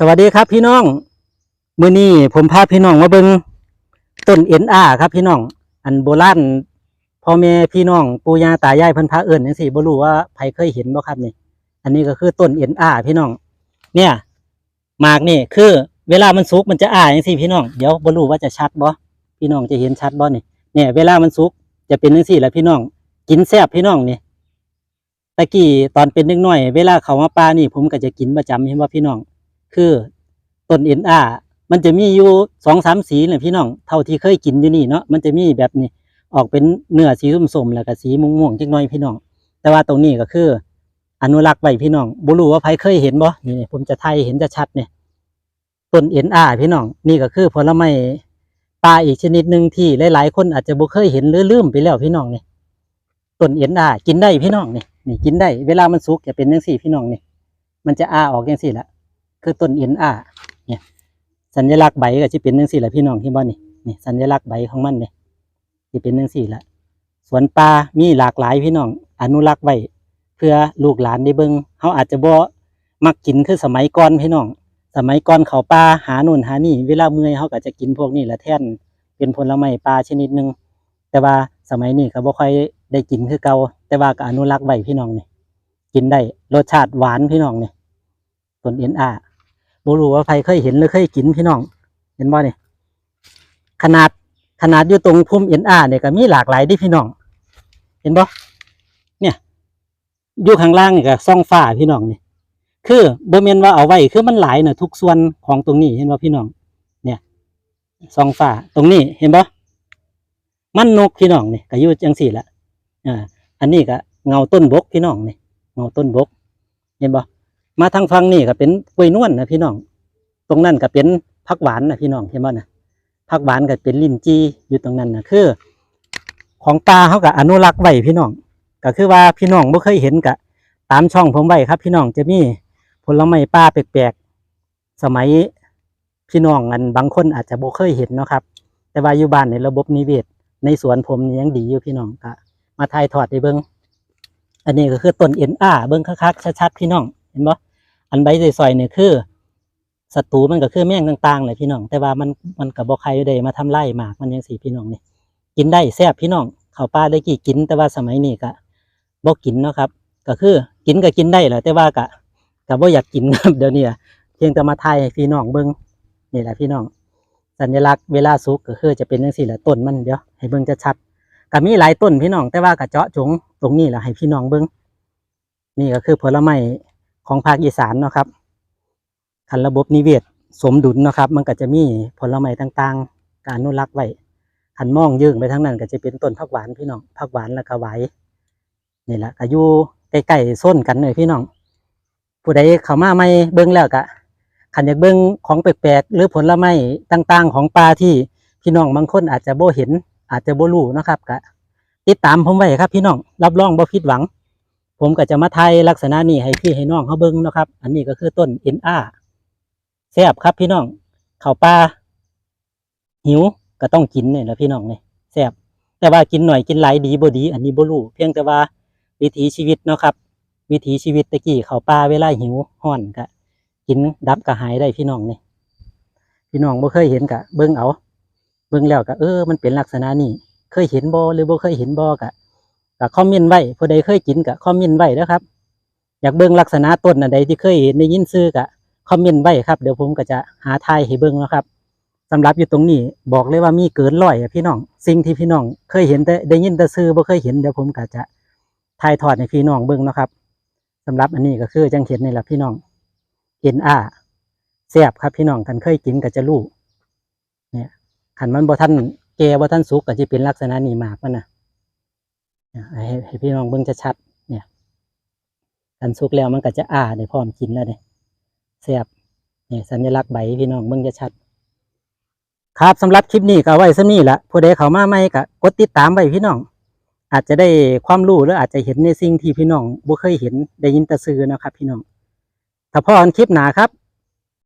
สวัสดีครับพี่น้อง มื้อนี้ผมพาพี่น้องมาเบิงต้นเอ็นอาครับพี่น้อง อันโบราณพ่อแม่พี่น้องปู่ย่าตายายเพิ่นพาเอิ้นจังซี่บ่รู้ว่าใครเคยเห็นบ่ครับนี่ อันนี้ก็คือต้นเอ็นอาพี่น้อง เนี่ยหมากนี่คือ เวลามันสุกมันจะอ้าจังซี่พี่น้องเดี๋ยวบ่รู้ว่าจะชัดบ่พี่น้องจะเห็นชัดบ่นี่เนี่ยเวลามันสุกจะเป็นจังซี่แหละพี่น้อง กินแซ่บพี่น้องนี่ตะกี้ตอนเป็นเด็กน้อย เวลาเขามาป่านี่ ผมก็จะกินประจำเห็นว่าพี่น้อง คือต้นเอ็นอามันจะมีอยู่สองสามสีเนี่ยพี่น้องเท่าที่เคยกินอยู่นี่เนาะมันจะมีแบบนี้ออกเป็นเนื้อสีส้มๆแล้วก็สีม่วงๆจักน่อยพี่น้อง แต่ว่าตรงนี้ก็คือ อนุรักษ์ไว้พี่น้องบ่รู้ว่าใครเคยเห็นบ่นี่ผมจะไทยเห็นจะชัดเนี่ยต้นเอ็นอาพี่น้อง นี่ก็คือผลไม้ปลาอีกชนิดหนึ่งที่หลายๆ คนอาจจะบ่เคยเห็นหรือลืมไปแล้วพี่น้องนี่ต้นเอ็นอากินได้พี่น้องนี่นี่กินได้ เวลามันสุกจะเป็นจังซี่พี่น้องนี่มันจะอาออกจังซี่ละ คือต้นเอ็นอาเนี่ยสัญลักษณ์ใบก็จะเป็นจังซี่แหละพี่น้องที่บ้านนี่นี่สัญลักษณ์ใบของมันเนี่ยจะเป็นจังซี่ละสวนป่ามีหลากหลายพี่น้องอนุรักษ์ไว้เพื่อลูกหลานได้เบิ่งเขาอาจจะบ่มักกินคือสมัยก่อนพี่น้องสมัยก่อนเขาป่าหาโน่นหานี่เวลาเมื่อยเขาก็จะกินพวกนี้แหละแท่นเป็นผลไม้ป่าชนิดหนึ่งแต่ว่าสมัยนี้ก็บ่ค่อยได้กินคือเก่าแต่ว่าก็อนุรักษ์ไว้พี่น้องนี่กินได้รสชาติหวานพี่น้องนี่ต้นเอ็นอา บ่รู้ว่าใครเคยเห็นหรือเคยกินพี่น้อง เห็นบ่นี่ขนาดขนาดอยู่ตรงพุ่มเอ็นอาเนี่ยก็มีหลากหลายดิพี่น้อง เห็นบ่เนี่ยอยู่ข้างล่างนี่ก็ซ่องฟ้าพี่น้องนี่คือบ่แม่นว่าเอาไว้คือมันหลายน่ะทุกส่วนของตรงนี้เห็นบ่พี่น้อง เนี่ยซ่องฟ้าตรงนี้เห็นบ่มันนกพี่น้องนี่ก็อยู่จังซี่ละอ่าอันนี้ก็เงาต้นบกพี่น้องนี่เงาต้นบก เห็นบ่ มาทางฝั่งนี่ก็เป็นกล้วยนวลนะพี่น้อง ตรงนั้นก็เป็นผักหวานนะพี่น้องเห็นบ่นะผักหวานก็เป็นลิ้นจีอยู่ตรงนั้นนะคือ ของป่าเขาก็อนุรักษ์ไว้พี่น้อง ก็คือว่าพี่น้องบ่เคยเห็นกะ ตามช่องผมไว้ครับ พี่น้องจะมีผลไม้ป่าแปลกๆสมัยพี่น้องอันบางคนอาจจะบ่เคยเห็นเนาะครับ แต่ว่าอยู่บ้านในระบบนิเวศ ในสวนผมนี่ยังดีอยู่พี่น้องก็มาถ่ายทอดให้เบิ่งอันนี้ก็คือต้นเอ็นอาเบิ่งคักๆชัดๆพี่น้องเห็นบ่ อันใบสอยๆเนี่ยคือศัตรูมันก็คือแมงต่างๆเลยพี่น้อง แต่ว่ามันมันก็บ่ใครได้มาทำลายหมากมันยังสีพี่น้องนี่กินได้แซ่บพี่น้องเขาปลาได้กี่กิน แต่ว่าสมัยนี้ก็บ่กินเนาะครับ ก็คือกินก็กินได้แหละแต่ว่าก็ก็บ่อยากกินครับเดี๋ยวนี้เพียงแต่มาทายให้พี่น้องเบิ่งนี่แหละพี่น้อง สัญลักษณ์เวลาสุกก็คือจะเป็นจังซี่แหละต้นมันเดี๋ยวให้เบิ่งจะชัดก็มีหลายต้นพี่น้อง แต่ว่าก็เจาะจงตรงนี้แหละให้พี่น้องเบิ่งนี่ก็คือผลไม้ ของภาคอีสานเนาะครับคันระบบนิเวศสมดุลเนาะครับ มันก็จะมีผลไม้ต่างๆ การอนุรักษ์ไว้หันมองยื่งไปทางนั้นก็จะเป็นต้นผักหวานพี่น้องผักหวานแล้วก็ไหวนี่แหละก็อยู่ใกล้ๆส้นกันเลยพี่น้อง ผู้ใดเข้ามาไม่เบิ้งแล้วก็ขันอยากเบิ้งของแปลกๆหรือผลไม้ต่างๆ ของปลาที่พี่น้องบางคนอาจจะโบเห็น อาจจะโบรู้นะครับก็ติดตามผมไว้ครับพี่น้องรับรองบ่ผิดหวัง ผมก็จะมาไทยลักษณะนี้ให้พี่ให้น้องเขาเบิ้งนะครับ อันนี้ก็คือต้นเอ็นอาแซ่บครับพี่น้องข้าวปลาหิวก็ต้องกินเนี่ยแหละพี่น้องเนี่ยแซ่บแต่ว่ากินหน่อยกินหลายดีบ่ดี อันนี้บ่รู้เพียงแต่ว่าวิถีชีวิตเนาะครับ วิถีชีวิตตะกี้เขาป่าเวลาหิวห้อนก็กินดับก็หายได้พี่น้องเนี่ยพี่น้องบ่เคยเห็นก็เบิ่งเอา เบิ่งแล้วก็เออมันเป็นลักษณะนี้เคยเห็นบ่หรือบ่เคยเห็นบ่ก็ ก็คอมเมนต์ไว้ผู้ใดเคยกินก็คอมเมนต์ไว้นะครับ อยากเบิ่งลักษณะต้นอันใดที่เคยเห็นได้ยินชื่อก็คอมเมนต์ไว้ครับเดี๋ยวผมก็จะหาทายให้เบิ่งนะครับสำหรับอยู่ตรงนี้บอกเลยว่ามีเกินร้อยอะพี่น้อง สิ่งที่พี่น้อง เคยเห็นแต่ได้ยินแต่ซื้อบ่เคยเห็นเดี๋ยวผมก็จะถ่ายทอดให้พี่น้องเบิ่งนะครับสำหรับอันนี้ก็คือจังเห็นนี่แหละพี่น้องเห็นอ่าแซ่บครับพี่น้องคันเคยกินก็จะรู้เนี่ยคันมันบ่ทันแก่บ่ทันสุกก็จะเป็นลักษณะนี้มากมันนะเนี่ย ให้ให้พี่น้องเบิ่งชัดๆเนี่ยคันสุกแล้วมันก็จะอ่าได้พร้อมกินแล้วเนี่ยแซ่บเนี่ยสัญลักษณ์ใบพี่น้องเบิ่งจะชัดครับสำหรับคลิปนี้ก็ไว้ซะนี่แหละผู้ใดเข้ามาใหม่ก็กดติดตามไว้พี่น้อง อาจจะได้ความรู้หรืออาจจะเห็นในสิ่งที่พี่น้องบ่เคยเห็นได้ยินแต่ซื่อนะครับ พี่น้องถ้าพอกันคลิปหนาครับ